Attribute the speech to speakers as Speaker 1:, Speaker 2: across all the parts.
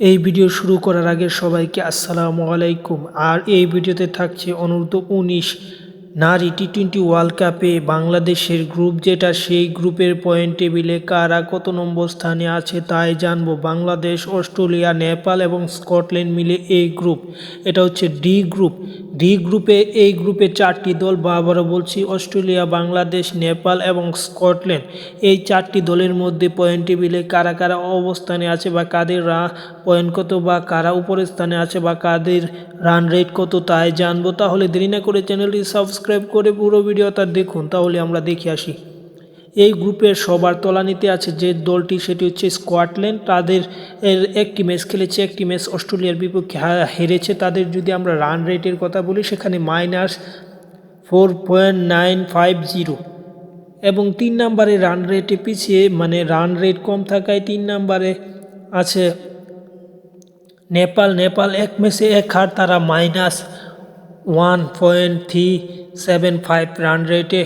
Speaker 1: এই ভিডিও শুরু করার আগে সবাইকে আসসালামু আলাইকুম। আর এই ভিডিওতে থাকছে অনূর্ধ্ব উনিশ নারী টি টোয়েন্টি ওয়ার্ল্ড কাপে বাংলাদেশের গ্রুপ যেটা, সেই গ্রুপের পয়েন্ট টেবিলে কারা কত নম্বর স্থানে আছে তাই জানব। বাংলাদেশ, অস্ট্রেলিয়া, নেপাল এবং স্কটল্যান্ড মিলে এই গ্রুপ। এটা হচ্ছে ডি গ্রুপ। ডি গ্রুপে এই গ্রুপে চারটি দল বা আবারও বলছি, অস্ট্রেলিয়া, বাংলাদেশ, নেপাল এবং স্কটল্যান্ড। এই চারটি দলের মধ্যে পয়েন্ট টেবিলে কারা কারা অবস্থানে আছে বা কাদের রা পয়েন্ট কত বা কারা উপরের স্থানে আছে বা কাদের রান রেট কত তাই জানব। তাহলে দেরি না করে চ্যানেলটি সাবস্ক্রাইব করে পুরো ভিডিওটা দেখুন। তাহলে আমরা দেখে আসি। এই গ্রুপের সবার তলানিতে আছে যে দলটি, সেটি হচ্ছে স্কটল্যান্ড। তাদের একটি ম্যাচ খেলেছে, একটি ম্যাচ অস্ট্রেলিয়ার বিপক্ষে হেরেছে। তাদের যদি আমরা রান রেটের কথা বলি, সেখানে minus four point nine five zero. এবং তিন নম্বরে রান রেটে পিছিয়ে মানে রান রেট কম থাকায় তিন নম্বরে আছে নেপাল। নেপাল এক ম্যাচে এক হার, তারা minus one point three seven five run রেটে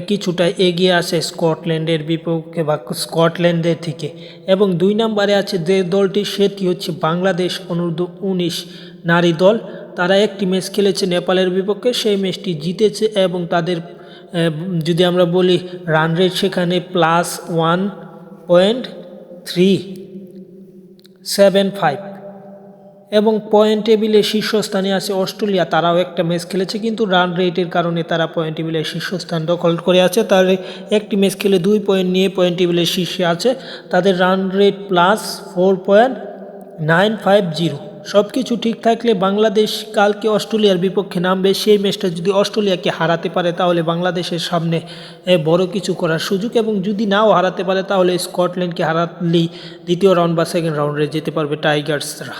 Speaker 1: কিছুটা এগিয়ে আছে স্কটল্যান্ডের বিপক্ষে বা স্কটল্যান্ডের থেকে। এবং দুই নম্বরে আছে যে দলটি, সেটি হচ্ছে বাংলাদেশ অনূর্ধ্ব উনিশ নারী দল। তারা একটি ম্যাচ খেলেছে নেপালের বিপক্ষে, সেই ম্যাচটি জিতেছে এবং তাদের যদি আমরা বলি রান রেট সেখানে plus one point three seven five এবং পয়েন্ট টেবিলে শীর্ষস্থানে আছে অস্ট্রেলিয়া। তারাও একটা ম্যাচ খেলেছে, কিন্তু রান রেটের কারণে তারা পয়েন্ট টেবিলে শীর্ষস্থান দখল করে আছে। তার একটি ম্যাচ খেলে দুই পয়েন্ট নিয়ে পয়েন্ট টেবিলের শীর্ষে আছে। তাদের run rate plus four point nine five zero সব কিছু ঠিক থাকলে বাংলাদেশ কালকে অস্ট্রেলিয়ার বিপক্ষে নামবে। সেই ম্যাচটা যদি অস্ট্রেলিয়াকে হারাতে পারে, তাহলে বাংলাদেশের সামনে বড় কিছু করার সুযোগ। এবং যদি নাও হারাতে পারে, তাহলে স্কটল্যান্ডকে হারালেই দ্বিতীয় রাউন্ড বা সেকেন্ড রাউন্ডে যেতে পারবে টাইগার্সরা।